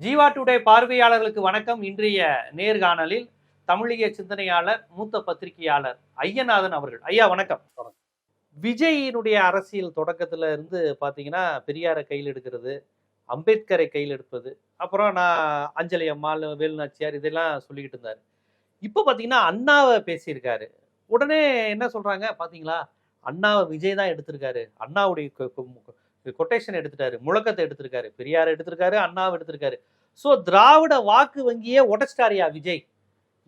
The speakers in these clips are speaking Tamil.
ஜீவா டுடே பார்வையாளர்களுக்கு வணக்கம். இன்றைய நேர்காணலில் தமிழிய சிந்தனையாளர் மூத்த பத்திரிகையாளர் ஐயநாதன் அவர்கள். ஐயா வணக்கம். விஜயினுடைய அரசியல் தொடக்கத்துல இருந்து பாத்தீங்கன்னா பெரியாரை கையில் எடுக்கிறது அம்பேத்கரை கையில் எடுப்பது அப்புறம் நான் அஞ்சலி அம்மாள் வேலுநாச்சியார் இதெல்லாம் சொல்லிக்கிட்டு இருந்தாரு. இப்போ பாத்தீங்கன்னா அண்ணாவை பேசியிருக்காரு. உடனே என்ன சொல்றாங்க? பாத்தீங்களா? அண்ணாவை விஜய் தான் எடுத்திருக்காரு. அண்ணாவுடைய கொட்டேஷன் எடுத்துட்டாரு முழக்கத்தை எடுத்திருக்காரு பெரியார் எடுத்திருக்காரு அண்ணாவை எடுத்திருக்காரு. ஸோ திராவிட வாக்கு வங்கியே உடச்சிட்டாரியா விஜய்?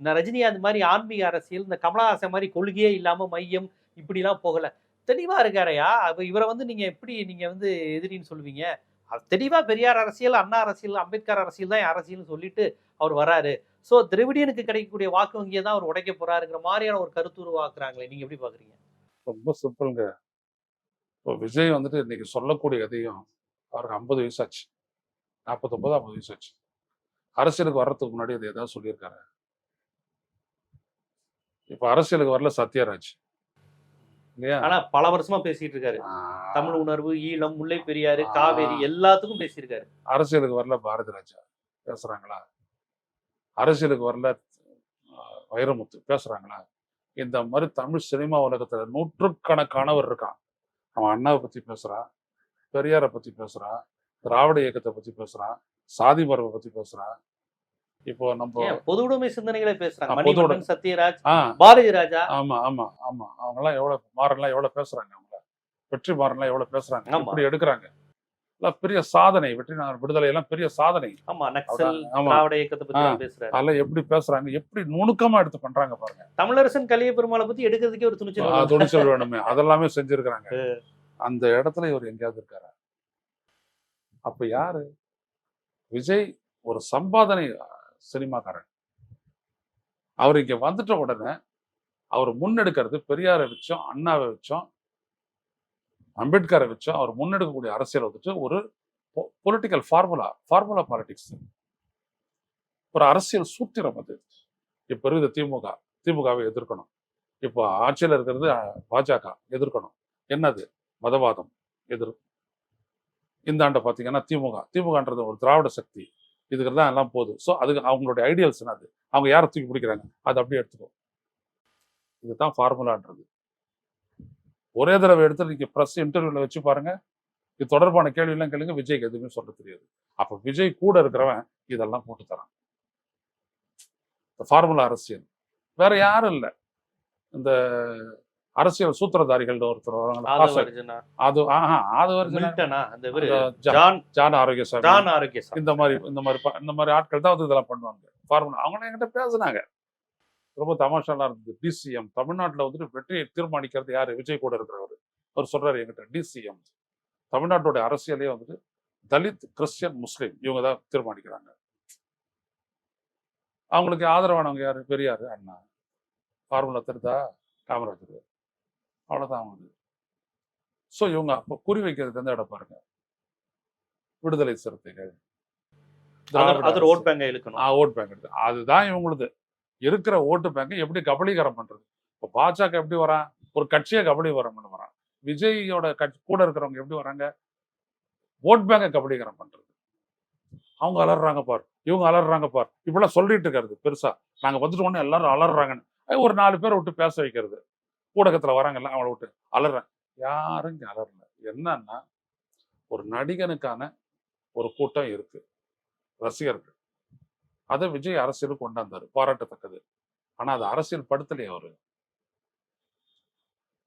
இந்த ரஜினி அந்த மாதிரி ஆன்மீக அரசியல் இந்த கமலஹாசன் மாதிரி கொள்கையே இல்லாமல் மையம் இப்படிலாம் போகலை. தெளிவாக இருக்காரையா அப்போ இவரை வந்து நீங்கள் எப்படி நீங்கள் வந்து எதிரின்னு சொல்லுவீங்க? அது பெரியார் அரசியல் அண்ணா அரசியல் அம்பேத்கர் அரசியல் தான் என் அரசியல்னு சொல்லிட்டு அவர் வராரு. ஸோ திரவிடியனுக்கு கிடைக்கக்கூடிய வாக்கு வங்கியை தான் அவர் உடைக்க போறாருங்கிற மாதிரியான ஒரு கருத்து உருவாக்குறாங்களே நீங்கள் எப்படி பார்க்குறீங்க ரொம்ப சிம்பிளுங்க இப்போ விஜய் வந்துட்டு இன்னைக்கு சொல்லக்கூடிய கதையும் அவருக்கு ஐம்பது வயசாச்சு நாற்பத்தொம்பது ஐம்பது வயசாச்சு அரசியலுக்கு வர்றதுக்கு முன்னாடி அது ஏதாவது சொல்லியிருக்காரு? இப்போ அரசியலுக்கு வரல சத்யராஜ். இல்லையா? ஆனா பல வருஷமா பேசிட்டு இருக்காரு. தமிழ் உணர்வு ஈழம் முல்லை பெரியாறு காவேரி எல்லாத்துக்கும் பேசியிருக்காரு. அரசியலுக்கு வரல பாரதி ராஜா பேசுறாங்களா? அரசியலுக்கு வரல வைரமுத்து. பேசுறாங்களா? இந்த மாதிரி தமிழ் சினிமா உலகத்துல நூற்றுக்கணக்கானவர் இருக்கான். அவன் அண்ணாவை பத்தி பேசுறான் பெரியாரை பத்தி பேசுறான் திராவிட இயக்கத்தை பத்தி பேசுறான் சாதி மரபை பத்தி பேசுறான் இப்போ நம்ம ஏன் பொது உடைமை சிந்தனைகளை பேசுறாங்க? மணிவண்ணன் சத்யராஜ். பாரதி ராஜா. ஆமா ஆமா ஆமா. அவங்கெல்லாம் எவ்வளவு மாறன்லாம் எவ்வளவு பேசுறாங்க அவங்க வெற்றி மாறன்லாம் எவ்வளவு பேசுறாங்க? ஆமா. இப்படி எடுக்கிறாங்க. எல்லாம் பெரிய சாதனை வெற்றி நாள் விடுதலை எல்லாம் பெரிய சாதனை. ஆமா நக்சல். திராவிட இயக்கத்தை பத்தி பேசுறாரு. அதெல்லாம் எப்படி பேசுறாங்க எப்படி நுணுக்கமா எடுத்து பண்றாங்க பாருங்க. தமிழரசன் கலிய பெருமாளை பத்தி எடுக்கிறதுக்கே ஒரு துணிச்சல். துணிச்சல் வேணுமே. அதெல்லாமே செஞ்சிருக்கிறாங்க. அந்த இடத்துல இவர் எங்கேயாவது இருக்காரா? அப்ப யாரு? விஜய் ஒரு சம்பாதனை சினிமாக்காரன். அவர் இங்க வந்துட்ட உடனே அவர் முன்னெடுக்கிறது பெரியாரை வச்சோம் அண்ணாவை வச்சோம் அம்பேத்கரை வச்சு அவர் முன்னெடுக்கக்கூடிய அரசியல் வந்துட்டு ஒரு பொலிட்டிக்கல் ஃபார்முலா ஃபார்முலா பாலிடிக்ஸ் ஒரு அரசியல் சூத்திரம் அது. இப்போ இருக்குது திமுக. திமுகவை எதிர்க்கணும். இப்போ ஆட்சியில் இருக்கிறது பாஜக. எதிர்க்கணும். என்னது? மதவாதம். எதிர் இந்த ஆண்டை பார்த்தீங்கன்னா திமுக. திமுகன்றது ஒரு திராவிட சக்தி. இதுக்கு தான் எல்லாம் போகுது. ஸோ அதுக்கு அவங்களுடைய ஐடியல்ஸ் என்னது? அவங்க யாரை தூக்கி பிடிக்கிறாங்க? அதை அப்படியே எடுத்துக்கோ. இதுதான் ஃபார்முலான்றது ஒரே தடவை எடுத்து நீங்க ப்ரெஸ் இன்டர்வியூல வச்சு பாருங்க. இது தொடர்பான கேள்வியெல்லாம் கேளுங்க. விஜய்க்கு எதுவுமே சொல்ல தெரியாது. அப்ப விஜய் கூட இருக்கிறவன் இதெல்லாம் போட்டு தரான். ஃபார்முலா அரசியல். வேற யாரும் இல்லை. இந்த அரசியல் சூத்திரதாரிகள் ஒருத்தர் அது ஆஹா அது ஜான் ஆரோக்கியசாமி. இந்த மாதிரி இந்த மாதிரி இந்த மாதிரி ஆட்கள் தான் வந்து இதெல்லாம் பண்ணுவாங்க. ஃபார்முலா அவங்க என்கிட்ட பேசுனாங்க. ரொம்ப தமாஷாலாம் இருந்தது. டிசிஎம் தமிழ்நாட்டுல வந்துட்டு வெற்றியை தீர்மானிக்கிறது யாரு? விஜய் கூட இருக்கிறவர். அவர் சொல்றாரு என்கிட்ட டிசிஎம் தமிழ்நாட்டோட அரசியலே வந்துட்டு தலித் கிறிஸ்டியன் முஸ்லீம் இவங்க தான் தீர்மானிக்கிறாங்க. அவங்களுக்கு ஆதரவானவங்க யாரு? பெரியாரு அண்ணா. ஃபார்முலா தெரிதா? காமராஜர். அவ்வளவுதான் அவங்களுக்கு. ஸோ இவங்க அப்போ குறி வைக்கிறது எந்த இடம் பாருங்க. விடுதலை சிறுத்தைகள் அதுதான் இவங்களுது. இருக்கிற ஓட்டு பேங்கை எப்படி கபலீகரம் பண்றது? இப்போ பாஜக எப்படி வரான்? ஒரு கட்சியை கபலீகரம் பண்ண வரான். விஜயோட கட்சி கூட இருக்கிறவங்க எப்படி வராங்க? ஓட் பேங்கை கபலீகரம் பண்றது. அவங்க அலறாங்க பார். இவங்க அலறாங்க பார். இப்படிலாம் சொல்லிட்டு இருக்கிறது பெருசா. நாங்க வந்துட்டு உடனே எல்லாரும் அலறாங்கன்னு ஒரு நாலு பேர் விட்டு பேச வைக்கிறது. ஊடகத்துல வராங்கல்ல அவங்கள விட்டு அலறாங்க யாரும் இங்க அலறல. என்னன்னா ஒரு நடிகனுக்கான ஒரு கூட்டம் இருக்கு. ரசிகர்கள். அதை விஜய் அரசியலுக்கு கொண்டாந்தாரு. பாராட்டத்தக்கது. ஆனா அது அரசியல் படுத்தலையே அவரு.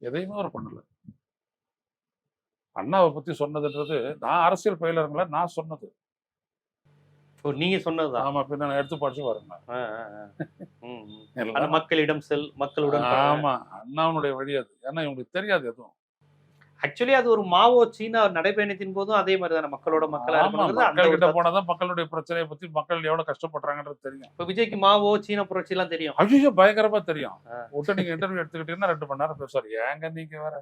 எதையுமே அவர் பண்ணல. அண்ணாவை பத்தி சொன்னதுன்றது நான் அரசியல் பயிலருங்கள நான் சொன்னது. நீங்க சொன்னதுதான் ஆமா பின்ன நான் எடுத்து படிச்சு பாருங்க. மக்களிடம் செல் மக்களுடன் ஆமா அண்ணாவுடைய வழி அது. ஏன்னா இவங்களுக்கு தெரியாது எதுவும். ஆக்சுவலி அது ஒரு மாவோ சீனா நடைபயணத்தின் போதும் அதே மாதிரி தானே மக்களோட மக்களா ஆமா, இருக்கணுங்கிறது அந்த மக்கள் ஒரு கிட்ட தத்துவம். போனாதான் மக்களுடைய பிரச்சனையை பத்தி மக்கள் எவ்வளவு கஷ்டப்படுறாங்கன்றது தெரியும். இப்ப விஜய்க்கு மாவோ சீன புரட்சி எல்லாம் தெரியும். ஐயோ பயங்கரமா தெரியும். ஆ. விட்டு நீங்க இன்டர்வியூ எடுத்துக்கிட்டீங்கன்னா ரெண்டு மணி நேரம் பேசுவார். ஏங்க நீங்க வேற?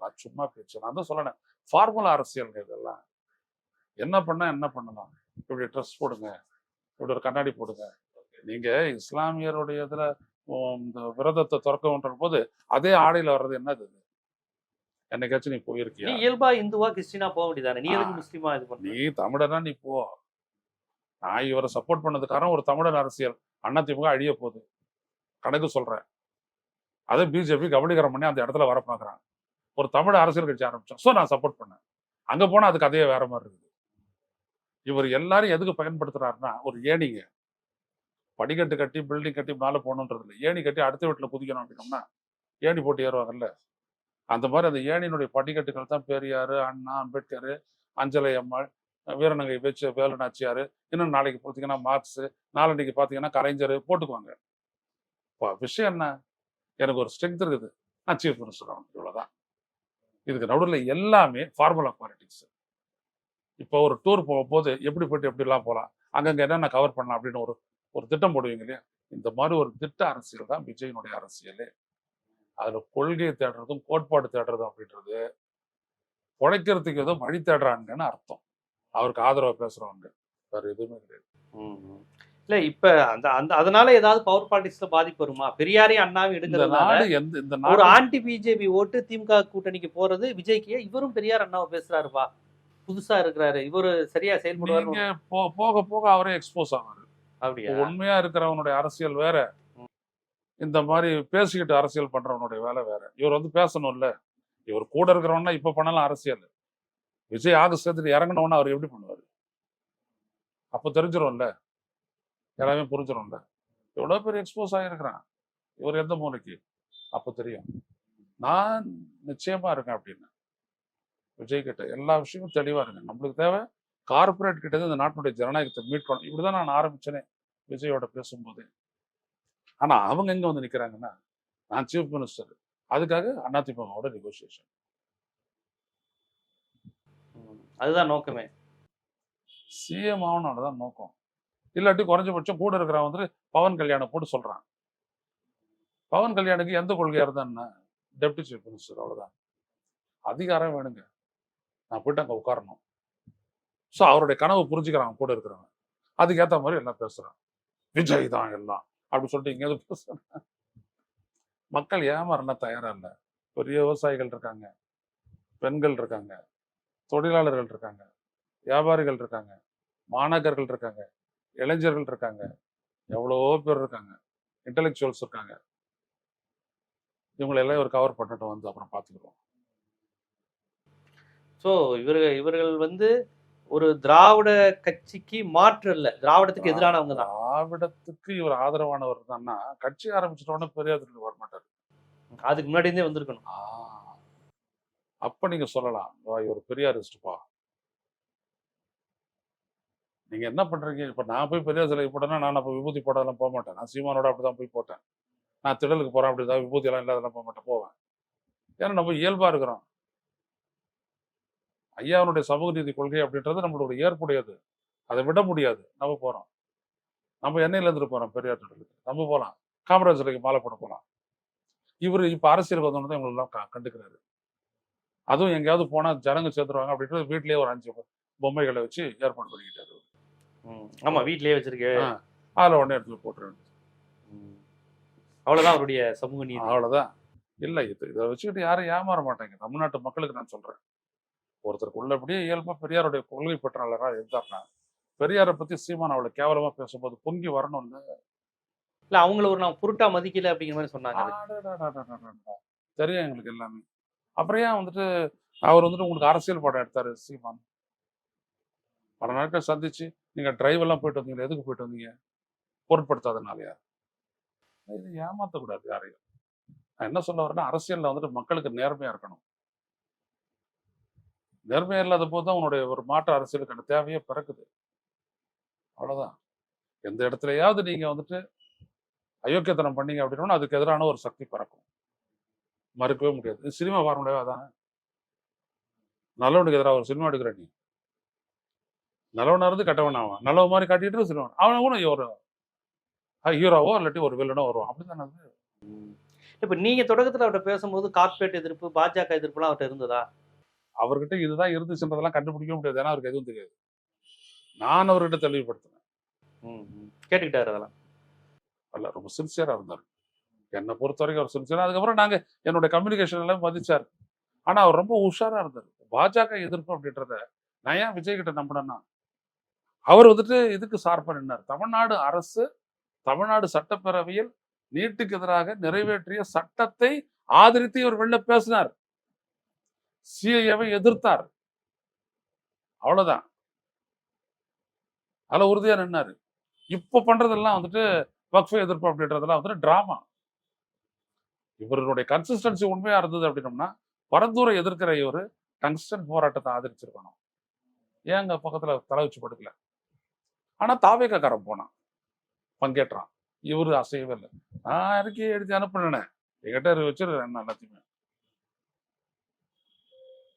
நான் சும்மா பேச்சு நான் தான் சொல்லணும். ஃபார்முலா அரசியல் இதெல்லாம். என்ன பண்ணா என்ன பண்ணலாம்? இப்படி ட்ரெஸ் போடுங்க. இப்படி ஒரு கண்ணாடி போடுங்க. நீங்க இஸ்லாமியருடைய இதுல இந்த விரதத்தை திறக்கன்ற போது அதே ஆடையில வர்றது என்னது? என்னைக்காச்சும் நீ நீ போயிருக்கியா இயல்பா இந்துவா கிறிஸ்டினா போக வேண்டியதானே? நீ எதுக்கு. முஸ்லீமா இது பண்ண நீ தமிழனா நீ போ. நான் இவரை சப்போர்ட் பண்ணதுக்காரன் ஒரு தமிழர் அரசியல். அதிமுக அழிய போகுது. கணக்கு சொல்றேன். அதை பிஜேபி கபலீகரம் பண்ணி அந்த இடத்துல வர பார்க்குறாங்க. ஒரு தமிழ் அரசியல் கட்சி ஆரம்பிச்சோம். ஸோ நான் சப்போர்ட் பண்ணேன். அங்க போனா அது கதையே வேற மாதிரி இருக்குது. இவர் எல்லாரும் எதுக்கு பயன்படுத்துறாருன்னா ஒரு ஏணிங்க. படிக்கட்டு கட்டி பில்டிங் கட்டி மேலே போகணுன்றது இல்லை ஏணி கட்டி அடுத்த வீட்டில் குதிக்கணும் அப்படின்னோம்னா ஏணி போட்டு ஏறுவாங்கல்ல. அந்த மாதிரி அந்த ஏணியினுடைய படிக்கட்டுகள் தான் பெரியார் அண்ணா அம்பேத்கர் அஞ்சலை அம்மாள் வீரநங்கை பேச்சு வேலுநாச்சியார் இன்னும் நாளைக்கு பார்த்தீங்கன்னா மார்க்ஸு நாளன்னைக்கு பார்த்தீங்கன்னா கலைஞர் போட்டுக்குவாங்க. இப்போ விஷயம் என்ன? எனக்கு ஒரு ஸ்ட்ரென்த் இருக்குது. நான் சீஃப் மினிஸ்டர் ஆகணும். இவ்வளோதான் இதுக்கு நடுவில் எல்லாமே ஃபார்முலா பாலிட்டிக்ஸ் இப்போ ஒரு டூர் போகும்போது எப்படி போயிட்டு எப்படிலாம் போகலாம் அங்கங்கே என்னென்ன கவர் பண்ணலாம்? அப்படின்னு ஒரு ஒரு திட்டம் போடுவீங்க இல்லையா? இந்த மாதிரி ஒரு திட்ட அரசியல் தான் விஜயனுடைய அரசியல். அதுல கொள்கையை தேடுறதும் கோட்பாடு தேடுறதும் அப்படின்றது உழைக்கிறதுக்கு ஏதோ வழி தேடுறாங்கன்னு அர்த்தம். அவருக்கு ஆதரவா பேசுறவங்க. வேற எதுவுமே கிடையாது. இல்ல இப்ப அந்த அந்த அதனால ஏதாவது பவர் பாலிடிக்ஸ்ல பாதிப்பு வருமா? பெரியாரையும் அண்ணாவையும் இந்த எடுக்கிறதுனால எந்த இந்த ஒரு ஆன்டி பிஜேபி ஓட்டு திமுக கூட்டணிக்கு போறது விஜய்க்கு இவரும் பெரியார் அண்ணாவை பேசுறாருப்பா. புதுசா இருக்கிறாரு. இவரு சரியா செயல்படுவாரு போக போக அவரே எக்ஸ்போஸ் ஆவாரு. அப்படியா? உண்மையா இருக்கிறவனுடைய அரசியல் வேற. இந்த மாதிரி பேசிக்கிட்டு அரசியல் பண்றவனுடைய வேலை வேற. இவர் வந்து பேசணும்ல. இவர் கூட இருக்கிறவனா இப்ப பண்ணலாம் அரசியல். விஜய் ஆகஸ்ட் சேர்த்துட்டு அவர் எப்படி பண்ணுவாரு? அப்ப தெரிஞ்சிடும்ல எல்லாமே புரிஞ்சிடும்ல எவ்வளோ பேர் எக்ஸ்போஸ் ஆகிருக்கிறான் இவர் எந்த மூலைக்கு? அப்ப தெரியும். நான் நிச்சயமா இருக்கேன் அப்படின்னு. விஜய் கிட்ட எல்லா விஷயமும் தெளிவா இருங்க நம்மளுக்கு தேவை கார்பரேட் கிட்ட இருந்து இந்த நாட்டினுடைய ஜனநாயகத்தை மீட்கணும். இப்படிதான் நான் ஆரம்பிச்சேனே. விஜயோட பேசும்போது. ஆனா அவங்க எங்க வந்து நிக்கிறாங்கன்னா நான் சீஃப் மினிஸ்டர் அதுக்காக அதிமுகவோட நெகோசியேஷன் அதுதான் நோக்கமே. சிஎம் ஆகணும் தான் நோக்கம். இல்லாட்டி குறைஞ்சபட்சம் கூட இருக்கிறவன் வந்து பவன் கல்யாணம் போட்டு சொல்றான். பவன் கல்யாணுக்கு எந்த கொள்கையா இருந்தான்னா டெப்டி சீஃப் மினிஸ்டர் அவ்வளவுதான். அதிகாரம் வேணுங்க. நான் போயிட்டு அங்க உட்காரணும். ஸோ அவருடைய கனவு புரிஞ்சுக்கிறான் கூட இருக்கிறவன். அதுக்கேற்ற மாதிரி எல்லாம் பேசுறான். விஜய் தான் எல்லாம். அப்படி சொல்லிட்டு எங்கேயாவது மக்கள் ஏமாறலாம் தயாரா இல்லை. பெரிய விவசாயிகள் இருக்காங்க. பெண்கள் இருக்காங்க. தொழிலாளர்கள் இருக்காங்க. வியாபாரிகள் இருக்காங்க. மாணவர்கள் இருக்காங்க. இளைஞர்கள் இருக்காங்க. எவ்வளவோ பேர் இருக்காங்க. இன்டெலெக்சுவல்ஸ் இருக்காங்க. இவங்களை எல்லாம் ஒரு கவர் பண்ணட்டும் வந்து அப்புறம் பார்த்துக்கிறோம் சோ இவர்கள் இவர்கள் வந்து ஒரு திராவிட கட்சிக்கு மாற்று இல்ல. திராவிடத்துக்கு எதிரானவங்க தான். திராவிடத்துக்கு இவர் ஆதரவானவர் தான்னா கட்சி ஆரம்பிச்சிட்டோன்னே பெரியார் வர மாட்டார் அதுக்கு முன்னாடி இருந்தே வந்திருக்கணும். அப்ப நீங்க சொல்லலாம். "வா, இவர் பெரியாரிஸ்டுப்பா நீங்க என்ன பண்றீங்க? இப்ப நான் போய் பெரியார் சிலைக்கு போட்டேன்னா நான் அப்ப விபூதி போடாதெல்லாம் போக மாட்டேன். நான் சீமானோட அப்படிதான் போய் போட்டேன். நான் திடலுக்கு போறேன் அப்படிதான் விபூதி எல்லாம் இல்லாதெல்லாம் போக மாட்டேன் போவேன். ஏன்னா நம்ம இயல்பா இருக்கிறோம். ஐயாவுடைய சமூக நீதி கொள்கை அப்படின்றது நம்மளோட ஏற்புடையது. அதை விட முடியாது. நம்ம போறோம். நம்ம எண்ணெயில இருந்து போறோம் பெரியார் திடலுக்கு நம்ம போலாம். காமராஜ் சிலைக்கு மாலை போட போலாம். இவர் இப்ப அரசியலுக்கு வந்தோன்னு தான் இவங்களெல்லாம் கண்டுக்கிறாரு. அதுவும் எங்கேயாவது போனா ஜனங்க சேர்த்துருவாங்க அப்படின்றது வீட்லயே ஒரு அஞ்சு பொம்மைகளை வச்சு ஏற்பாடு பண்ணிக்கிட்டாரு ஆமா வீட்லயே வச்சிருக்கேன் அதுல உடனே எடுத்து போட்டுருவேன். அவ்வளவுதான் அவருடைய சமூக நீதி. அவ்வளவுதான். இல்ல இது இதை வச்சுக்கிட்டு யாரும் ஏமாற மாட்டாங்க. தமிழ்நாட்டு மக்களுக்கு நான் சொல்றேன். ஒருத்தருக்கு உள்ளபடியே இயல்பா பெரியாருடைய கொள்கை பெற்றாளரா இருந்தாருன்னா பெரியாரை பத்தி சீமான் அவளை கேவலமா பேசும்போது பொங்கி வரணும்ல இல்ல அவங்கள ஒரு நான் பொருட்டா மதிக்கல அப்படிங்கிற மாதிரி சொன்னாங்க. தெரியும் எங்களுக்கு எல்லாமே அப்புறம் ஏன் வந்துட்டு அவர் வந்துட்டு உங்களுக்கு அரசியல் படம் எடுத்தாரு சீமான் பல நாட்கள் சந்திச்சு நீங்க டிரைவ் எல்லாம் போயிட்டு வந்தீங்க எதுக்கு போயிட்டு வந்தீங்க பொருட்படுத்தாதனாலயா இது ஏமாத்தக்கூடாது யாரையும் நான் என்ன சொல்ல வரேன்னா அரசியல்ல வந்துட்டு மக்களுக்கு நேர்மையா இருக்கணும் நேர்மையா இல்லாத போது தான் உன்னுடைய ஒரு மாற்று அரசியலுக்கான தேவையே பிறக்குது அவ்வளவுதான். எந்த இடத்துலயாவது நீங்க வந்துட்டு அயோக்கியத்தனம் பண்ணீங்க அப்படின்னா அதுக்கு எதிரான ஒரு சக்தி பறக்கும். மறுக்கவே முடியாது. இது சினிமா பார்முலாவே அதானே? நல்லவனுக்கு எதிராக ஒரு சினிமா எடுக்கிற நீ. நல்லவனா இருந்து கெட்டவன் ஆவான் நல்லவன் மாதிரி காட்டிட்டு சினிமா. அவன் கூட ஒரு ஹீரோவோ இல்லாட்டி ஒரு வில்லனோ வருவான். அப்படிதானே அது? இப்ப நீங்க தொடக்கத்துல அவர்கிட்ட பேசும்போது கார்பரேட் எதிர்ப்பு பாஜக எதிர்ப்புலாம் அவர்கிட்ட இருந்ததா? அவர்கிட்ட இதுதான் இருந்துச்சுன்றதெல்லாம் கண்டுபிடிக்க முடியாது. ஏன்னா அவருக்கு எதுவும் தெரியாது. நான் அவர்கிட்ட தெளிவுபடுத்தினேன். கேட்டுக்கிட்டாரு அதெல்லாம். அல்ல ரொம்ப சின்சியரா இருந்தார். என்னை பொறுத்த வரைக்கும் அவர் சின்சியரா அதுக்கப்புறம் நாங்க என்னோட கம்யூனிகேஷன் எல்லாம் மதிச்சார். ஆனா அவர் ரொம்ப உஷாரா இருந்தார். பாஜக எதிர்ப்பு அப்படின்றத நான் ஏன் விஜய் கிட்ட நம்பினேன்னா அவர் வந்துட்டு இதுக்கு சார்பா நின்னார்? தமிழ்நாடு அரசு தமிழ்நாடு சட்டப்பேரவையில் நீட்டுக்கு எதிராக நிறைவேற்றிய சட்டத்தை ஆதரித்து இவர் வெளில பேசினார். சிஐஏவை எதிர்த்தார். அவ்வளவுதான். அதில் உறுதியா நின்னாரு. இப்போ பண்றதெல்லாம் வந்துட்டு வக்ஃபை எதிர்ப்பு அப்படின்றதெல்லாம் வந்துட்டு ட்ராமா இவருடைய கன்சிஸ்டன்சி உண்மையாக இருந்தது அப்படின்னம்னா பரந்தூரை எதிர்க்கிற இவர் டங்ஸ்டன் போராட்டத்தை ஆதரிச்சிருக்கணும். ஏங்க பக்கத்துல தலை வச்சு படுக்கல? ஆனா தாவேக்காரன் போனான். பங்கேற்றான். இவரு அசையவே இல்லை. நான் அறிக்கையை எழுதி அனுப்பினேன். என்கிட்ட வச்சிருக்கேன் எல்லாத்தையுமே.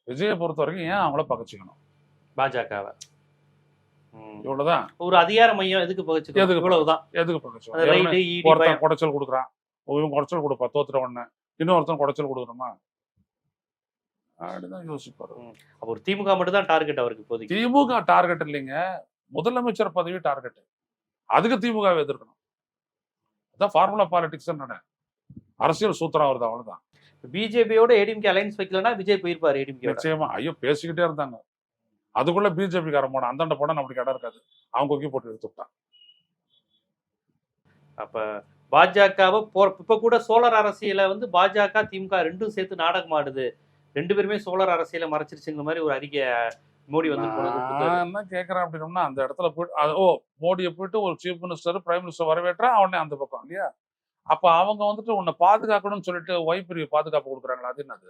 விஜயை பொறுத்த வரைக்கும் ஏன் அவங்கள பகச்சிக்கணும்? பாஜகவை. இவ்வளவுதான் ஒரு அதிகார மையம் எதுக்கு பகிச்சு எதுக்கு இவ்வளவுதான். எதுக்கு ரைடு இடி ஒருத்தன் குடைச்சல் கொடுக்குறான். இவன் குடைச்சல் கொடுப்பா தோத்துற உடனே. இன்னொருத்தன் குடைச்சல் கொடுக்கணுமா? அப்படிதான் யோசிப்பாரு. ஒரு திமுக மட்டும் தான் டார்கெட் அவருக்கு இப்போதைக்கு. திமுக டார்கெட் இல்லைங்க. முதலமைச்சர் பதவி டார்கெட் அதுக்கு திமுக எதிர்க்கணும். அதான் ஃபார்முலா பாலிடிக்ஸ் அரசியல் சூத்திரம் வருது அவ்வளவுதான். பிஜேபியோட ஏடிஎம்கே அலைன்ஸ் வைக்கலன்னா விஜய் போயிருப்பாரு ஏடிஎம்கே நிச்சயமா. ஐயோ பேசிக்கிட்டே இருந்தாங்க. அதுக்குள்ள பிஜேபி காரன் போன அந்தாண்ட போனா நம்மளுக்கு இடம் இருக்காது. அவங்க கொக்கி போட்டு எடுத்து விட்டான். அப்ப பாஜகவை போற இப்ப கூட சோழர் அரசியல வந்து பாஜக திமுக ரெண்டும் சேர்த்து நாடகம் ஆடுது. ரெண்டு பேருமே சோழர் அரசியலை மறைச்சிருச்சுங்கிற மாதிரி ஒரு அறிக்கை மோடி வந்து என்ன கேட்கறேன் அப்படின்னோம்னா அந்த இடத்துல போயிட்டு ஓ மோடியை போயிட்டு ஒரு சீஃப் மினிஸ்டர் பிரைம் மினிஸ்டர் வரவேற்றா அவனே அந்த பக்கம் இல்லையா? அப்ப அவங்க வந்துட்டு உன்னை பாதுகாக்கணும்னு சொல்லிட்டு ஒய்பிரிவு பாதுகாப்பு கொடுக்குறாங்களா? அது என்னது?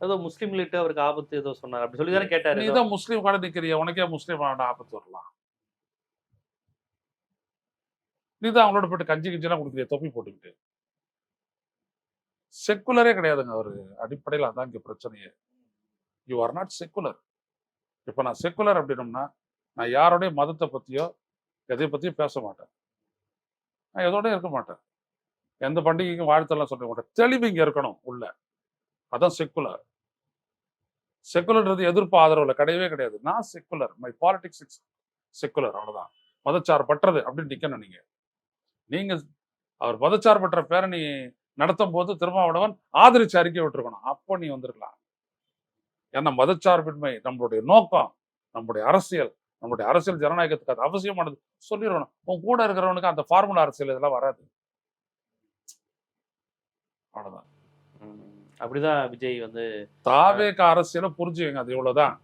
ஏதோ முஸ்லீம்கிட்ட அவருக்கு ஆபத்து ஏதோ சொன்னார். அப்படி சொல்லி தானே கேட்டாரு நீ. தான் முஸ்லீம் கூட நிக்கிறிய? உனக்கே முஸ்லீம் ஆபத்து வரலாம். நீ தான் அவங்களோட போயிட்டு கஞ்சி கிஞ்சிலாம் கொடுக்குறிய? தொப்பி போட்டுக்கிட்டு. செக்குலரே கிடையாதுங்க அவரு. அடிப்படையில் அதான் இங்க பிரச்சனையே. யூ ஆர் நாட் செக்குலர் இப்ப நான் செக்குலர் அப்படின்னம்னா நான் யாரோடைய மதத்தை பத்தியோ எதை பத்தியும் பேச மாட்டேன். நான் எதோடய இருக்க மாட்டேன். எந்த பண்டிகைக்கும் வாழ்த்தெல்லாம் சொல்ல மாட்டேன். தெளிவு இங்க இருக்கணும் உள்ள. அதான் செக்குலர் செக்குலர்ன்றது எதிர்ப்பு ஆதரவுல கிடையவே கிடையாது. நான் செக்குலர் மை பாலிடிக்ஸ் செக்குலர் அவ்வளவுதான். மதச்சார்பற்றது அப்படின்னு நிக்க நீங்க. நீங்க அவர் மதச்சார்பற்ற பேரணி நடத்தும் போது திருமாவளவன் ஆதரிச்சு அறிக்கை விட்டுருக்கணும். அப்போ நீ வந்திருக்கலாம். ஏன்னா மதச்சார்பின்மை நம்மளுடைய நோக்கம் நம்முடைய அரசியல் நம்முடைய அரசியல் ஜனநாயகத்துக்கு அது அவசியமானது. சொல்லிடணும். உன் கூட இருக்கிறவனுக்கு அந்த ஃபார்முலா அரசியல் இதெல்லாம் வராது. அவ்வளவுதான். அப்படிதான் விஜய் வந்து தாவேக அரசியலை புரிஞ்சுக்கங்க அது இவ்வளவுதான்.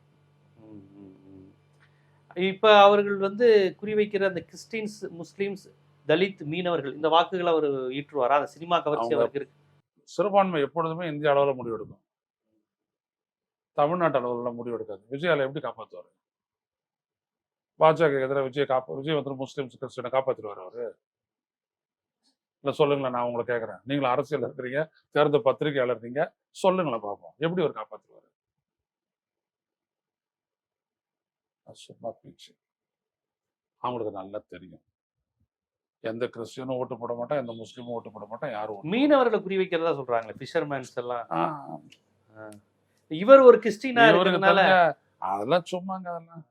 இப்ப அவர்கள் வந்து குறிவைக்கிற அந்த கிறிஸ்டின்ஸ் முஸ்லிம்ஸ் தலித் மீனவர்கள் இந்த வாக்குகளை அவர் ஈற்றுவாரா? அந்த சினிமா கவர்ச்சி அவருக்கு இருக்கு. சிறுபான்மை எப்பொழுதுமே இந்திய அளவில் முடிவெடுக்கும். தமிழ்நாட்டு அளவில் முடிவெடுக்காது. விஜயால எப்படி காப்பாற்றுவார் பாஜக எதிராக விஜய் காப்பா விஜய் வந்து முஸ்லிம்ஸ் கிறிஸ்டியனை காப்பாற்றிடுவார் அவரு. இல்லை சொல்லுங்களேன் நான் உங்களை கேட்குறேன். நீங்களும் அரசியல் இருக்கிறீங்க தேர்ந்த பத்திரிகையாளர் இருக்கீங்க சொல்லுங்களேன் பார்ப்போம் எப்படி அவர் காப்பாற்றுவார் சும்மா பேச்சு. அவங்களுக்கு நல்லா தெரியும். எந்த கிறிஸ்டியனும் ஓட்டு போட மாட்டான் எந்த முஸ்லீமும் ஓட்டு போட மாட்டான் யாரும் மீனவர்களை குறிவைக்கிறதா சொல்றாங்களே ஃபிஷர்மேன்ஸ் எல்லாம். இவர் ஒரு கிறிஸ்டினா இருக்கிறதுனால அதெல்லாம் சும்மாங்க அதெல்லாம்.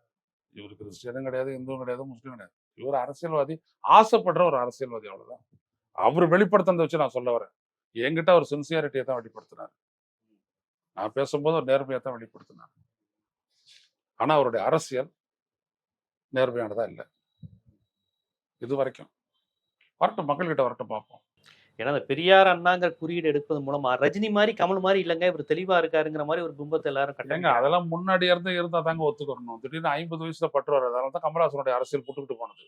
இவரு கிறிஸ்டியனும் கிடையாது இந்துவும் கிடையாது முஸ்லீம் கிடையாது. இவர் அரசியல்வாதி ஆசைப்படுற ஒரு அரசியல்வாதி அவ்வளவுதான். அவர் வெளிப்படுத்தினதை வச்சு நான் சொல்ல வரேன். என்கிட்ட அவர் சின்சியாரிட்டியை தான் வெளிப்படுத்தினார். நான் பேசும்போது ஒரு நேர்மையை தான் வெளிப்படுத்தினார். ஆனா அவருடைய அரசியல் நேர்மையானதா இல்லை. இது வரைக்கும். வரட்டும் மக்கள்கிட்ட வரட்டும் பார்ப்போம். ஏன்னா அந்த பெரியார் அண்ணாங்கிற குறியீடு எடுப்பது மூலமா ரஜினி மாதிரி கமல் மாதிரி இல்லைங்க இவர் தெளிவா இருக்காருங்கிற மாதிரி ஒரு பிம்பத்தை எல்லாரும் கட்டாங்க அதெல்லாம் முன்னாடி இருந்து இருந்தா தாங்க ஒத்துக்கணும். திடீர்னு ஐம்பது வயசுல பற்றுவார் அதனால தான் கமலஹாசனுடைய அரசியல் புட்டுக்கிட்டு போனது.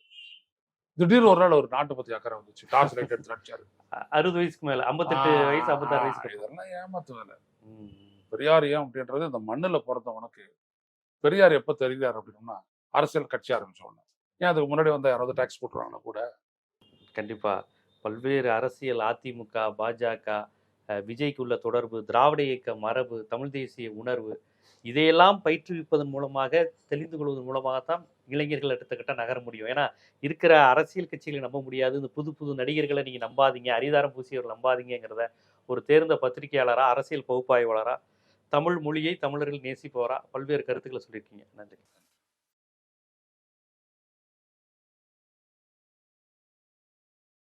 திடீர்னு ஒரு நாள் ஒரு நாட்டை பத்தி அக்கறை வந்துச்சு. டார்ச் லைட் எடுத்து நடிச்சாரு. அறுபது வயசுக்கு மேல ஐம்பத்தெட்டு வயசு ஐம்பத்தாறு ஆ, வயசுக்கு இதெல்லாம் ஏமாத்து வேலை. பெரியார் ஏன் அப்படின்றது இந்த மண்ணுல பிறந்தவனுக்கு பெரியார் எப்ப தெரிகிறார் அப்படின்னா அரசியல் கட்சி ஆரம்பிச்ச உடனே. ஏன் அதுக்கு முன்னாடி வந்து யாராவது டாக்ஸ் போட்டுருவாங்களா கூட? கண்டிப்பா. பல்வேறு அரசியல் அதிமுக பாஜக விஜய்க்கு உள்ள தொடர்பு திராவிட இயக்க மரபு தமிழ் தேசிய உணர்வு இதையெல்லாம் பயிற்றுவிப்பதன் மூலமாக தெரிந்து கொள்வதன் மூலமாகத்தான் இளைஞர்கள் அடுத்த நகர முடியும். ஏன்னா இருக்கிற அரசியல் கட்சிகளை நம்ப முடியாது. இந்த புது புது நடிகர்களை நீங்கள் நம்பாதீங்க. அரிதாரம் பூசியவர் நம்பாதீங்கிறத ஒரு தேர்ந்த பத்திரிகையாளராக அரசியல் பகுப்பாய்வாளராக தமிழ் மொழியை தமிழர்கள் நேசிப்பவராக பல்வேறு கருத்துக்களை சொல்லியிருக்கீங்க. நன்றி.